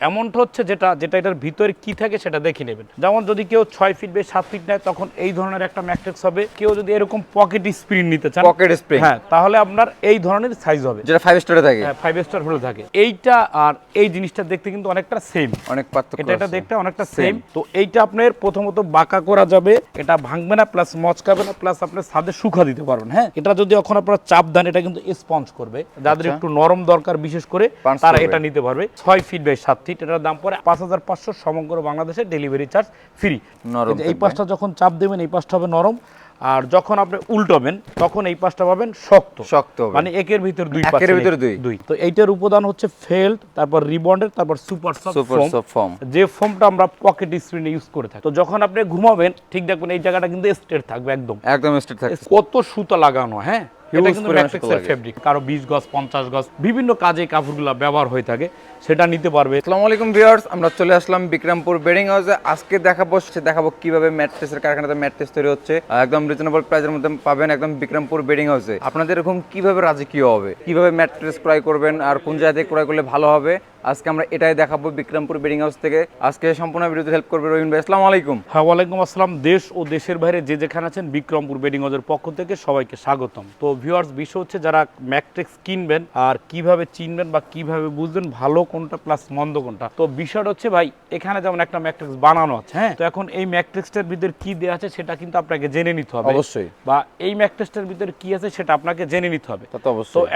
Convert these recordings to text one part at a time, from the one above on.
এমনটা হচ্ছে যেটা যেটা এটার ভিতরে কি থাকে সেটা দেখে নেবেন। যেমন যদি কেউ ছয় ফিট বে সাত ফিট নেয় তখন এই ধরনের একটা ম্যাট্রিক্স হবে। কেউ যদি এরকম পকেট স্প্রিং নিতে চান পকেট স্প্রিং হ্যাঁ তাহলে আপনার এই ধরনের সাইজ হবে। যেটা ফাইভ স্টারে থাকে। ফাইভ স্টার হলে থাকে। এইটা আর এই জিনিসটা দেখতে কিন্তু অনেকটা সেম অনেক পার্থক্য এটা এটা দেখতে অনেকটা সেম তো এইটা আপনার প্রথমত বাঁকা করা যাবে। এটা ভাঙবে না প্লাস মচকাবে না প্লাস আপনার ছাদে শুকা দিতে পারবেন হ্যাঁ? এটা যদি এখন আপনারা চাপ দেন এটা কিন্তু স্পঞ্জ করবে। যাদের আচ্ছা। একটু নরম দরকার বিশেষ করে তারা এটা নিতে পারবে। ছয় ফিট বাই সাত ফিট এটার দাম পড়ে পাঁচ হাজার পাঁচশো সমগ্র বাংলাদেশে ডেলিভারি চার্জ ফ্রি। নরম এই। পাশটা যখন চাপ দেবেন এই পাশটা হবে নরম। আর যখন আপনি উল্টাবেন তখন এই পাশটা পাবেন শক্ত। শক্ত মানে একের ভিতর দুই একের ভিতর দুই। দুই। তো এইটার উপাদান হচ্ছে ফেল্ট তারপর রিবন্ডের তারপর সুপার সুপার সফট ফর্ম যে ফোমটা আমরা পকেট স্ক্রিনে ইউজ করে থাকি। তো যখন আপনি ঘুমাবেন ঠিক দেখবেন এই জায়গাটা কিন্তু স্ট্রেট থাকবে একদম। একদম স্ট্রেট থাকবে। কত সুতা লাগানো হ্যাঁ? এটা কিন্তু ম্যাট্রিক্সের ফেব্রিক কারও বিশ গজ পঞ্চাশ গজ বিভিন্ন কাজে কাপড়গুলো ব্যবহার হয়ে থাকে সেটা নিতে পারবে। আসসালামু আলাইকুম ভিউয়ার্স আমরা চলে আসলাম বিক্রমপুর বেডিং হাউসে। আজকে দেখাবো সে দেখাবো কীভাবে ম্যাট্রেসের কারখানাতে ম্যাট্রেস তৈরি হচ্ছে। একদম রিজনেবল প্রাইসের মধ্যে পাবেন একদম বিক্রমপুর বেডিং হাউসে। আপনাদের এরকম কীভাবে রাজি কি হবে? কীভাবে ম্যাট্রেস ক্রয় করবেন? আর কোন জায়গা থেকে ক্রয় করলে ভালো হবে? আজকে আমরা এটাই দেখাবো বিক্রমপুর বেডিং হাউস থেকে। আজকে সম্পূর্ণ ভিডিওতে হেল্প করবে রহিম ভাই আসসালামু আলাইকুম। হ্যাঁ ওয়ালাইকুম আসসালাম। দেশ ও দেশের বাইরে যে যেখানে আছেন বিক্রমপুর বেডিং হাউসের পক্ষ থেকে সবাইকে স্বাগতম। তো ভিউয়ার্স বিষয় হচ্ছে যারা ম্যাট্রিক্স কিনবেন আর কীভাবে চিনবেন বা কীভাবে বুঝবেন ভালো কোনটা প্লাস মন্দ কোনটা। তো বিষয়টা হচ্ছে ভাই এখানে যেমন একটা ম্যাট্রিক্স বানানো আছে হ্যাঁ? তো এখন এই ম্যাট্রিক্সটার ভিতরে কি দেওয়া আছে সেটা কিন্তু আপনাকে জেনে নিতে হবে। অবশ্যই। বা এই ম্যাট্রিক্সটার ভিতরে কি আছে সেটা আপনাকে জেনে নিতে হবে। তা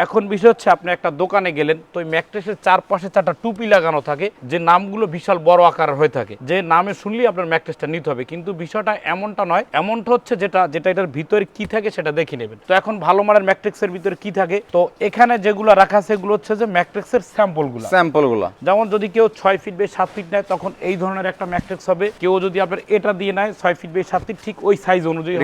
এখন বিষয় হচ্ছে আপনি একটা দোকানে গেলেন তো ওই ম্যাট্রেসের চারপাশে চারটা টুপি লাগানো থাকে যে নামগুলো বিশাল বড় আকারের হয়ে থাকে। যে নামে শুনলেই আপনার ম্যাট্রেসটা নিতে হবে। কিন্তু বিষয়টা এমনটা নয় এমনটা হচ্ছে যেটা যেটা এটার ভিতরে কি থাকে সেটা দেখে নেবেন। তো এখন ভালো মানের ম্যাট্রিক্সের ভিতরে কি থাকে? তো এখানে যেগুলো রাখা আছে সেগুলো হচ্ছে যে ম্যাট্রিক্সের স্যাম্পলগুলো। স্যাম্পলগুলা যেমন যদি কেউ ছয় ফিট বাই সাত ফিট নেয় তখন এই ধরনের একটা ম্যাট্রিক্স হবে। কেউ যদি আপনার এটা দিয়ে নেয় ছয় ফিট বাই সাত ফিট ঠিক ওই সাইজ অনুযায়ী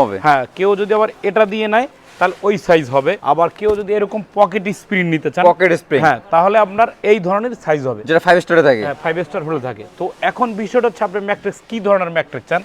হবে? হ্যাঁ কেউ যদি আবার এটা দিয়ে নেয় তাহলে ওই সাইজ হবে। আবার কেউ যদি এরকম পকেট স্প্রিং নিতে চান পকেট স্প্রিং হ্যাঁ তাহলে আপনার এই ধরনের সাইজ হবে। যেটা ফাইভ স্টারে থাকে। হ্যাঁ ফাইভ স্টার হলে থাকে। তো এখন বিষয়টা হচ্ছে আপনি ম্যাট্রিক্স কি ধরনের ম্যাট্রিক্স চান?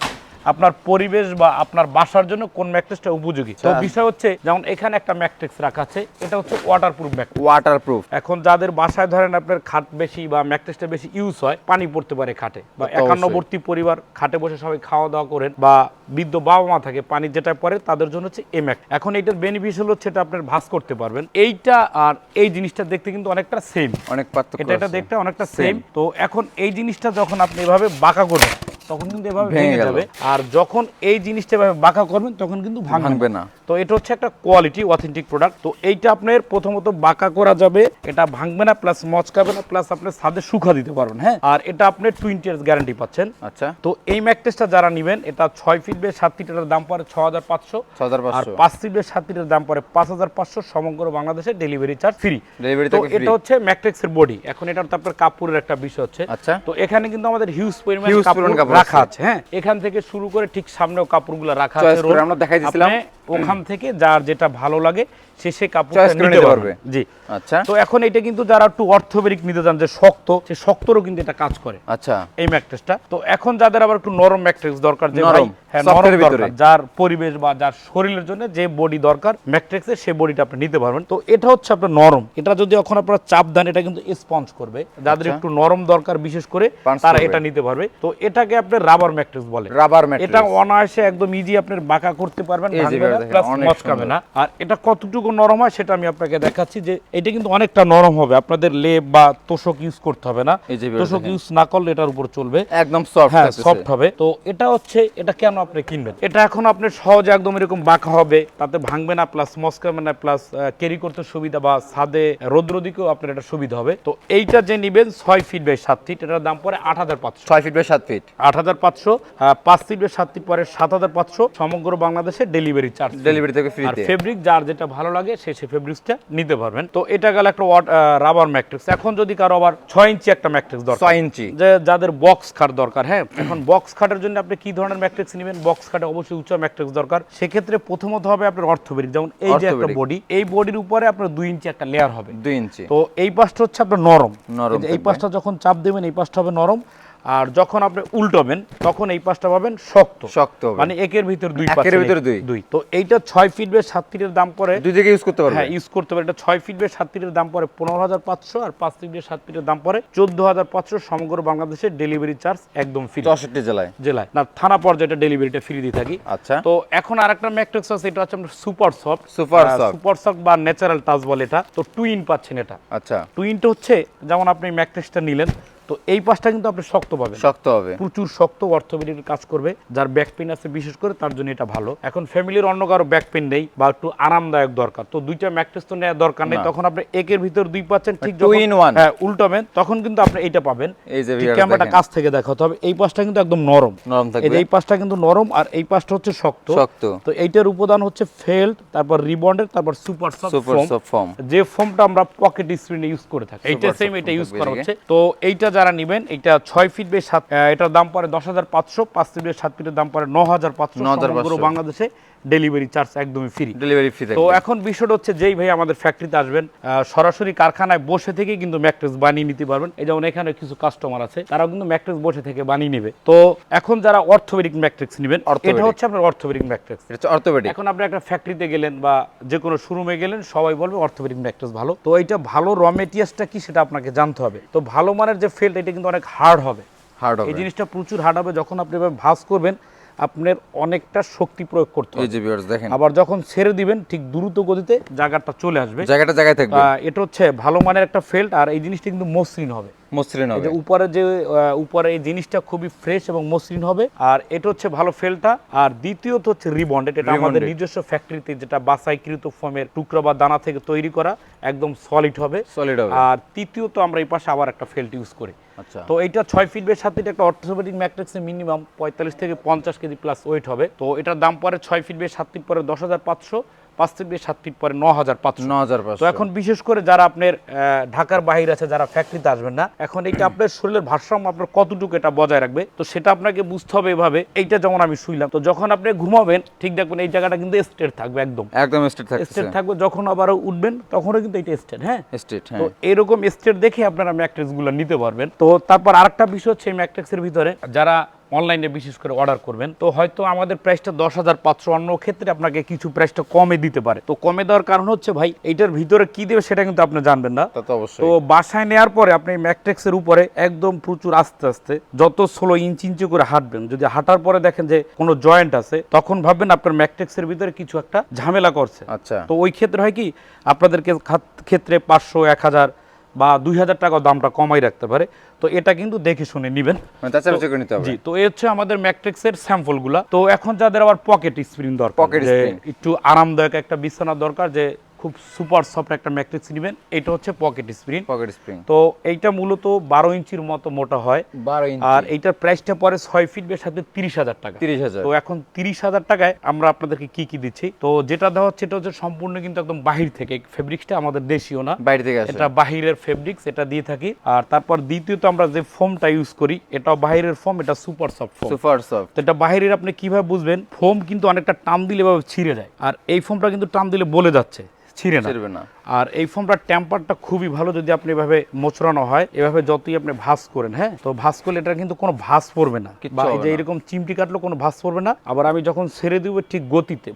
আপনার পরিবেশ বা আপনার বাসার জন্য কোন ম্যাট্রিক্সটা উপযোগী? তো আচ্ছা। বিষয় হচ্ছে যেমন এখানে একটা ম্যাট্রিক্স রাখা আছে এটা হচ্ছে ওয়াটারপ্রুফ ম্যাট্রিক্স ওয়াটার প্রুফ এখন যাদের বাসায় ধরেন আপনার খাট বেশি বা ম্যাট্রেসটা বেশি ইউজ হয় পানি পড়তে পারে খাটে। বা একান্নবর্তী পরিবার খাটে বসে সবাই খাওয়া দাওয়া করেন বা বৃদ্ধ বাবা মা থাকে পানি যেটা পড়ে তাদের জন্য হচ্ছে এ ম্যাক এখন এইটার বেনিফিশিয়াল হচ্ছে এটা আপনার ভাস করতে পারবেন। এইটা আর এই জিনিসটা দেখতে কিন্তু অনেকটা সেম অনেক পার্থক্য এটা এটা দেখতে অনেকটা সেম তো এখন এই জিনিসটা যখন আপনি এভাবে বাঁকা করবেন তখন কিন্তু এভাবে ভেঙে যাবে। আর যখন এই জিনিসটা এভাবে বাঁকা করবেন তখন কিন্তু ভাঙবে না। তো এটা হচ্ছে একটা কোয়ালিটি অথেন্টিক প্রোডাক্ট তো এইটা আপনার প্রথমত বাঁকা করা যাবে। এটা ভাঙবে না প্লাস মচকাবে না প্লাস আপনার ছাদে শুকা দিতে পারবেন হ্যাঁ? আর এটা আপনি টোয়েন্টি ইয়ার্স গ্যারান্টি পাচ্ছেন। আচ্ছা। তো এই ম্যাট্রেসটা যারা নেবেন এটা ছয় ফিট বে সাত ফিট এটার দাম পড়ে ছ হাজার পাঁচশো। আর পাঁচশো। পাঁচ ফিট বে সাত ফিটের দাম পড়ে পাঁচ হাজার পাঁচশো সমগ্র বাংলাদেশে ডেলিভারি চার্জ ফ্রি ডেলিভারি তো এটা হচ্ছে ম্যাট্রিক্সের বডি এখন এটার তো আপনার কাপড়ের একটা বিষয় হচ্ছে। আচ্ছা। তো এখানে কিন্তু আমাদের হিউজ পরিমাণ কাপড় রাখা আছে। হ্যাঁ। এখান থেকে শুরু করে ঠিক সামনেও কাপড়গুলো রাখা আছে আমরা দেখাই। আপনি ওখান থেকে যার যেটা ভালো লাগে সে সে কাপড় Choice করে নিতে পারবে। জি। আচ্ছা। তো এখন এটা কিন্তু যারা একটু অর্থোবেরিক নিতে চান যে শক্ত সে শক্তরও কিন্তু এটা কাজ করে। আচ্ছা। এই ম্যাট্রেসটা। তো এখন যাদের আবার একটু নরম ম্যাট্রেস দরকার যে ভাই হ্যাঁ নরম দরকার যার পরিবেশ বা যার শরীরের জন্য যে বডি দরকার ম্যাট্রিক্সের সেই বডিটা আপনি নিতে পারবেন। তো এটা হচ্ছে আপনার নরম। এটা যদি এখন আপনারা চাপ দেন এটা কিন্তু স্পঞ্জ করবে। যাদের আচ্ছা। একটু নরম দরকার বিশেষ করে তারা এটা নিতে পারবে। তো এটাকে আপনার রাবার ম্যাট্রিক্স বলে। রাবার ম্যাট্রিক্স এটা অনায়াসে একদম ইজি আপনার বাঁকা করতে পারবেন প্লাস মচকাবে না আর এটা কতটুকু নরম হয় সেটা আমি আপনাকে দেখাচ্ছি যে এটা কিন্তু অনেকটা নরম হবে আপনাদের লেপ বা তোষক ইউজ করতে হবে না। তোষক ইউজ না করলে এটার উপর চলবে। একদম সফট হ্যাঁ সফট হবে। তো এটা হচ্ছে এটা কেন আপনি কিনবেন? এটা এখন আপনি সহজে একদম এরকম বাঁকা হবে তাতে ভাঙবে না প্লাস মস্কাবে না প্লাস ক্যারি করতে সুবিধা বা ছাদে রৌদ্র দিকেও আপনার এটা সুবিধা হবে। তো এইটা যে নিবেন ছয় ফিট বাই সাত ফিট এটার দাম পড়ে আট হাজার পাঁচশো। ছয় ফিট বাই সাত ফিট আট হাজার পাঁচশো পাঁচ সাত পরে সাত হাজার পাঁচশো সমগ্র বাংলাদেশে ডেলিভারি চার্জ ডেলিভারি থেকে আর ফেব্রিক যার যেটা ভালো লাগে সে সে ফেব্রিক্সটা নিতে পারবেন। তো এটা গেল একটা রাবার ম্যাট্রিক্স এখন যদি কারও আবার ছয় ইঞ্চি একটা ম্যাট্রিক্স দরকার ছয় ইঞ্চি। যাদের বক্স খাট দরকার হ্যাঁ? এখন বক্স খাটের জন্য আপনি কি ধরনের ম্যাট্রিক্স নেবেন? বক্স খাটে অবশ্যই উচ্চ ম্যাট্রিক্স দরকার। সেক্ষেত্রে প্রথমত হবে আপনার অর্থোবেরিক যেমন এই যে একটা বডি এই বডির উপরে আপনার দুই ইঞ্চি একটা লেয়ার হবে। দুই ইঞ্চি। তো এই পাশটা হচ্ছে আপনার নরম। নরম এই। পাশটা যখন চাপ দেবেন এই পাশটা হবে নরম। আর যখন আপনি উল্টাবেন তখন এই পাশটা পাবেন শক্ত। শক্ত মানে একের ভিতর দুই একের ভিতর দুই। দুই। তো এইটা ছয় ফিট বেশ সাত ফিটের দাম পড়ে। দুই দিকে ইউজ করতে পারবে হ্যাঁ ইউজ করতে পারে এটা ছয় ফিট বেশ সাত ফিটের দাম পড়ে পনেরো হাজার পাঁচশো আর পাঁচ ফিট বেশ সাত ফিটের দাম পড়ে চোদ্দ হাজার পাঁচশো সমগ্র বাংলাদেশের ডেলিভারি চার্জ একদম ফ্রি চৌষট্টি জেলায়। জেলায়। না থানা পর্যায়ে ডেলিভারিটা ফ্রি দিয়ে থাকি। আচ্ছা। তো এখন আরেকটা ম্যাট্রিক্স আছে এটা হচ্ছে আমরা super soft super soft। Super soft বা ন্যাচারাল টাচ বলে এটা। তো টুইন পাচ্ছেন এটা। আচ্ছা। টুইনটা হচ্ছে যেমন আপনি ম্যাট্রিক্সটা নিলেন তো এই পাশটা কিন্তু আপনি শক্ত পাবেন। শক্ত হবে। প্রচুর শক্ত অর্থোপেডিক কাজ করবে। যার ব্যাক পেন আছে বিশেষ করে তার জন্য এটা ভালো। এখন ফ্যামিলির অন্য কারও ব্যাক পেন নেই বা একটু আরামদায়ক দরকার। তো দুইটা ম্যাট্রেস তো নেওয়ার দরকার নেই। তখন আপনি একের ভিতর দুই পাচ্ছেন ঠিক Two যখন-। হ্যাঁ উল্টাবেন তখন কিন্তু আপনি এইটা পাবেন। এই যে ঠিক ক্যামেরাটা কাছ থেকে দেখাতে হবে। এই পাশটা কিন্তু একদম নরম। নরম থাকবে। এই পাশটা কিন্তু নরম আর এই পাশটা হচ্ছে শক্ত। শক্ত। তো এইটার উপাদান হচ্ছে ফেল্ট তারপর রিবন্ডের তারপর সুপার সুপার সফট ফর্ম যে ফোমটা আমরা পকেট স্ক্রিনে ইউজ করে থাকি। এইটা সেম এটা ইউজ করা হচ্ছে। তো এইটা যারা নেবেন এটা ছয় ফিট বেশ সাত এটার দাম পরে দশ হাজার পাঁচশো পাঁচ ফিট বেশ সাত ফিটের দাম পরে ন হাজার পাঁচশো 9,500 সমগ্র বাংলাদেশে। ডেলিভারি চার্জ একদমই ফ্রি ডেলিভারি ফ্রি তো এখন বিষয়টা হচ্ছে যেই ভাই আমাদের ফ্যাক্টরিতে আসবেন সরাসরি কারখানায় বসে থেকে কিন্তু ম্যাট্রেস বানিয়ে নিতে পারবেন। এই যেমন এখানে কিছু কাস্টমার আছে তারা কিন্তু ম্যাট্রেস বসে থেকে বানিয়ে নেবে। তো এখন যারা অর্থোপেডিক ম্যাট্রিক্স নেবেন এটা হচ্ছে আপনার অর্থোপেডিক ম্যাট্রিক্স এটা হচ্ছে অর্থোপেডিক এখন আপনি একটা ফ্যাক্টরিতে গেলেন বা যে কোনো শোরুমে গেলেন সবাই বলবে অর্থোপেডিক ম্যাট্রেস ভালো। তো এটা ভালো র মেটেরিয়ালসটা কি সেটা আপনাকে জানতে হবে। তো ভালো মানের যে ফেল্ট এটা কিন্তু অনেক হার্ড হবে। হার্ড হবে। এই জিনিসটা প্রচুর হার্ড হবে। যখন আপনি এভাবে ভাঁজ করবেন আপনার অনেকটা শক্তি প্রয়োগ করতে হবে। দেখেন। আবার যখন ছেড়ে দিবেন ঠিক দ্রুত গতিতে জায়গাটা চলে আসবে। জায়গাটা জায়গায় থাকবে। এটা হচ্ছে ভালো মানের একটা ফেল্ট আর এই জিনিসটা কিন্তু মসৃণ হবে। মসৃণ হবে। উপরে যে উপরে এই জিনিসটা খুবই ফ্রেশ এবং মসৃণ হবে। আর এটা হচ্ছে ভালো ফেলটা আর দ্বিতীয়ত হচ্ছে রিবন্ডেড এটা আমাদের। নিজস্ব ফ্যাক্টরিতে যেটা বাসাইকৃত ফোমের টুকরো বা দানা থেকে তৈরি করা একদম সলিড হবে। সলিড হবে। আর তৃতীয়ত আমরা এই পাশে আবার একটা ফেল্ট ইউজ করি। তো এটা ছয় ফিট বেশ সাথে একটা অর্থোপেডিক ম্যাট্রিক্সে মিনিমাম পঁয়তাল্লিশ থেকে পঞ্চাশ কেজি প্লাস ওয়েট হবে। তো এটার দাম পরে ছয় ফিট বেশ সাত ফিট পরে দশ হাজার পাঁচশো। পাঁচ ফিট বেশ সাত ফিট পরে ন হাজার পাঁচশো। ন হাজার তো এখন বিশেষ করে যারা আপনার ঢাকার বাহির আছে যারা ফ্যাক্টরিতে আসবেন না এখন এইটা আপনার শরীরের ভারসাম্য আপনার কতটুকু এটা বজায় রাখবে তো সেটা আপনাকে বুঝতে হবে এভাবে। এইটা যেমন আমি শুইলাম তো যখন আপনি ঘুমাবেন ঠিক দেখবেন এই জায়গাটা কিন্তু স্টেট থাকবে একদম। একদম স্ট্রেট থাকছে স্টেট থাকবে যখন আবার উঠবেন তখনও কিন্তু এটা স্টেট হ্যাঁ? স্ট্রেট তো হ্যাঁ। এরকম স্টেট দেখে আপনারা ম্যাট্রিক্সগুলো নিতে পারবেন। তো তারপর আরেকটা বিষয় হচ্ছে এই ম্যাট্রিক্সের ভিতরে যারা অনলাইনে বিশেষ করে অর্ডার করবেন। তো হয়তো আমাদের প্রাইসটা দশ হাজার পাঁচশো অন্য ক্ষেত্রে আপনাকে কিছু প্রাইসটা কমে দিতে পারে। তো কমে দেওয়ার কারণ হচ্ছে ভাই এইটার ভিতরে কি দেবে সেটা কিন্তু আপনি জানবেন না। তা বাসায় নেওয়ার পরে আপনি ম্যাট্রিক্সের উপরে একদম প্রচুর আস্তে আস্তে যত ষোলো ইঞ্চি ইঞ্চি করে হাঁটবেন যদি হাঁটার পরে দেখেন যে কোনো জয়েন্ট আছে তখন ভাববেন আপনার ম্যাট্রিক্সের ভিতরে কিছু একটা ঝামেলা করছে। আচ্ছা। তো ওই ক্ষেত্রে হয় কি আপনাদেরকে ক্ষেত্রে পাঁচশো এক হাজার বা দুই হাজার টাকা দামটা কমাই রাখতে পারে। তো এটা কিন্তু দেখে শুনে নেবেন। মানে জি তো এই হচ্ছে আমাদের ম্যাট্রিক্সের স্যাম্পলগুলা। তো এখন যাদের আবার পকেট স্প্রিং দরকার একটু আরামদায়ক একটা বিছানা দরকার যে খুব সুপার সফট একটা ম্যাট্রিক্স নেবেন। এটা হচ্ছে পকেট স্প্রিং পকেট স্প্রিং তো এইটা মূলত বারো ইঞ্চির মতো মোটা হয়। বারো আর এইটার প্রাইসটা পরে ছয় ফিট বেশ সাথে তিরিশ হাজার টাকা। তিরিশ হাজার। তো এখন তিরিশ হাজার টাকায় আমরা আপনাদেরকে কি কি দিচ্ছি? তো যেটা দেওয়া হচ্ছে এটা হচ্ছে সম্পূর্ণ কিন্তু একদম বাহির থেকে। ফেব্রিক্সটা আমাদের দেশীয় না। বাইরে থেকে এটা বাহিরের ফেব্রিক্স এটা দিয়ে থাকি। আর তারপর দ্বিতীয়ত আমরা যে ফোমটা ইউজ করি এটাও বাহিরের ফোম এটা super soft foam. Super soft. তো এটা বাহিরের আপনি কীভাবে বুঝবেন? ফোম কিন্তু অনেকটা টান দিলে এভাবে ছিঁড়ে যায়। আর এই ফোমটা কিন্তু টান দিলে বলে যাচ্ছে। ছিঁড়ে না। ছিড়বে না। আর এই ফোমটার টেম্পারটা খুবই ভালো যদি আপনি এভাবে মোচড়ানো হয় এভাবে যতই আপনি ভাঁজ করেন হ্যাঁ? তো ভাঁজ করলে এটা কিন্তু কোনো ভাঁজ পড়বে না। বা এই যে এরকম চিমটি কাটলো কোনো ভাঁজ পড়বে না। আবার আমি যখন ছেড়ে দিব ঠিক গতিতে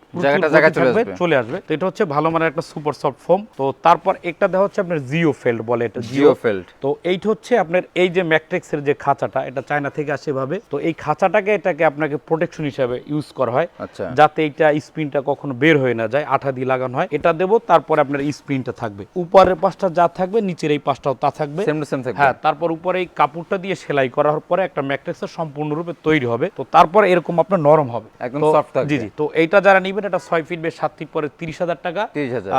চলে আসবে। তো এটা হচ্ছে ভালো মানের একটা সুপার সফট ফোম তো তারপর একটা দেওয়া হচ্ছে আপনার জিও ফেল্ড বলে এটা জিও ফেল্ড তো এইটা হচ্ছে আপনার এই যে ম্যাট্রিক্সের যে খাঁচাটা এটা চায়না থেকে আসে ভাবে তো এই খাঁচাটাকে এটাকে আপনাকে প্রোটেকশন হিসাবে ইউজ করা হয়। আচ্ছা। যাতে এইটা স্প্রিনটা কখনো বের হয়ে না যায় আঠা দিয়ে লাগানো হয়। এটা দেবো তারপরে আপনার স্প্রিনটা থাকবে। উপরের পাশটা যা থাকবে নিচের এই পাশটাও তা থাকবে। সেম সেম থাকবে। হ্যাঁ তারপর উপরে এই কাপড়টা দিয়ে সেলাই করার পরে একটা ম্যাট্রিক্সের সম্পূর্ণরূপে তৈরি হবে। তো তারপরে এরকম আপনার নরম হবে। একদম থাকবে। জি জি। তো এইটা যারা নিবেন এটা ছয় ফিট বেশ সাত ফিট পরে তিরিশ হাজার টাকা।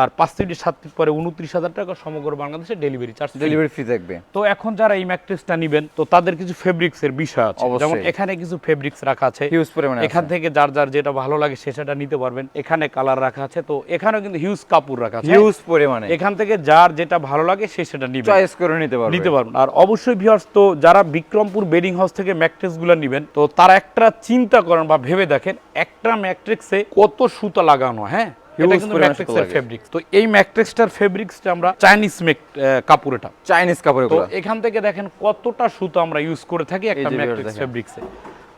আর পাঁচ ফিট সাত ফিট পরে উনত্রিশ হাজার টাকা সমগ্র বাংলাদেশে ডেলিভারি চার্জ ডেলিভারি ফি থাকবে। তো এখন যারা এই ম্যাট্রিক্সটা নিবেন তো তাদের কিছু ফেব্রিক্স এর বিষয় আছে। যেমন এখানে কিছু ফেব্রিক্স রাখা আছে। হিউজ পরিমাণে এখান থেকে যার যার যেটা ভালো লাগে সে সেটা নিতে পারবেন। এখানে কালার রাখা আছে। তো এখানেও কিন্তু হিউজ কাপড় রাখা আছে। হিউজ পরিমাণে এখান থেকে যার যেটা ভালো লাগে সে সেটা নিবে। চয়েস করে নিতে পারবে। নিতে পারবেন আর অবশ্যই ভিউয়ার্স তো যারা বিক্রমপুর বেডিং হাউস থেকে ম্যাট্রিক্সগুলো নিবেন তো তারা একটা চিন্তা করেন বা ভেবে দেখেন একটা ম্যাট্রিক্সে কত সুতা লাগানো হ্যাঁ? এটা Huge কিন্তু পরিমাণ সুতো ম্যাট্রিক্সের লাগে। ফেব্রিক্স তো এই ম্যাট্রিক্সটার ফেব্রিক্সটা আমরা চাইনিজ মেক কাপড় এটা চাইনিজ কাপড় এখান থেকে দেখেন কতটা সুতো আমরা ইউজ করে থাকি একটা ম্যাট্রিক্স ফেব্রিক্সে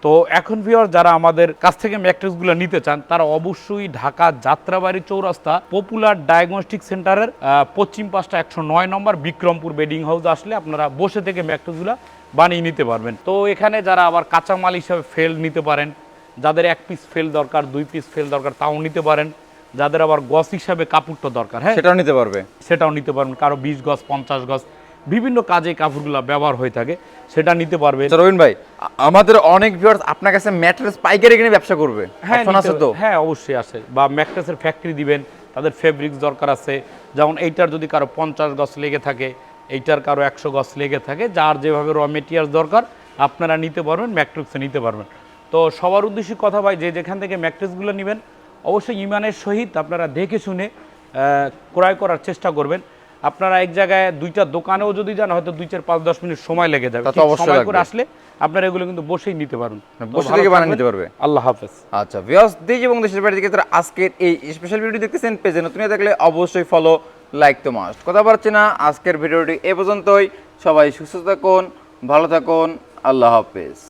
তো এখন ভিওর যারা আমাদের কাছ থেকে ম্যাট্রিক্সগুলো নিতে চান তারা অবশ্যই ঢাকা যাত্রাবাড়ি চৌরাস্তা পপুলার ডায়াগনস্টিক সেন্টারের পশ্চিম পাশটা একশো নয় নম্বর বিক্রমপুর বেডিং হাউস আসলে আপনারা বসে থেকে ম্যাট্রিক্সগুলো বানিয়ে নিতে পারবেন। তো এখানে যারা আবার কাঁচামাল হিসাবে ফেল নিতে পারেন যাদের এক পিস ফেল দরকার দুই পিস ফেল দরকার তাও নিতে পারেন। যাদের আবার গস হিসাবে কাপড়টা দরকার হ্যাঁ? সেটাও নিতে পারবে। সেটাও নিতে পারবেন কারও বিশ গজ পঞ্চাশ গজ। বিভিন্ন কাজে কাপড়গুলো ব্যবহার হয়ে থাকে সেটা নিতে পারবে আচ্ছা রবিন ভাই আমাদের অনেক ভিউয়ার্স আপনার কাছে ম্যাট্রেস পাইকারি কিনে ব্যবসা করবে। হ্যাঁ আছে তো? হ্যাঁ অবশ্যই আছে। বা ম্যাট্রেসের ফ্যাক্টরি দিবেন তাদের ফেব্রিক্স দরকার আছে। যেমন এইটার যদি কারও পঞ্চাশ গছ লেগে থাকে এইটার কারও একশো গছ লেগে থাকে যার যেভাবে র মেটেরিয়ালস দরকার আপনারা নিতে পারবেন ম্যাট্রিক্সে নিতে পারবেন। তো সবার উদ্দেশ্যে কথা ভাই যে যেখান থেকে ম্যাট্রিক্সগুলো নেবেন অবশ্যই ইমানের সহিত আপনারা দেখে শুনে ক্রয় করার চেষ্টা করবেন। আপনারা এক জায়গায় দুইটা দোকানেও যদি যান হয়তো দুই চার পাঁচ দশ মিনিট সময় লেগে যাবে। সময় করে আসলে আপনারা এগুলো কিন্তু বসেই নিতে পারবেন তো বসে থেকে বানিয়ে নিতে পারবে। আল্লাহ হাফেজ। আচ্ছা ভিউয়ার্স দেশ এবং দেশের বাইরে থেকে তারা আজকের এই স্পেশাল ভিডিও দেখতেছেন। পেজে নতুন হয়ে থাকলে অবশ্যই ফলো লাইক তো মাস্ট কথা পারছি না আজকের ভিডিওটি এ পর্যন্তই। সবাই সুস্থ থাকুন ভালো থাকুন। আল্লাহ হাফেজ।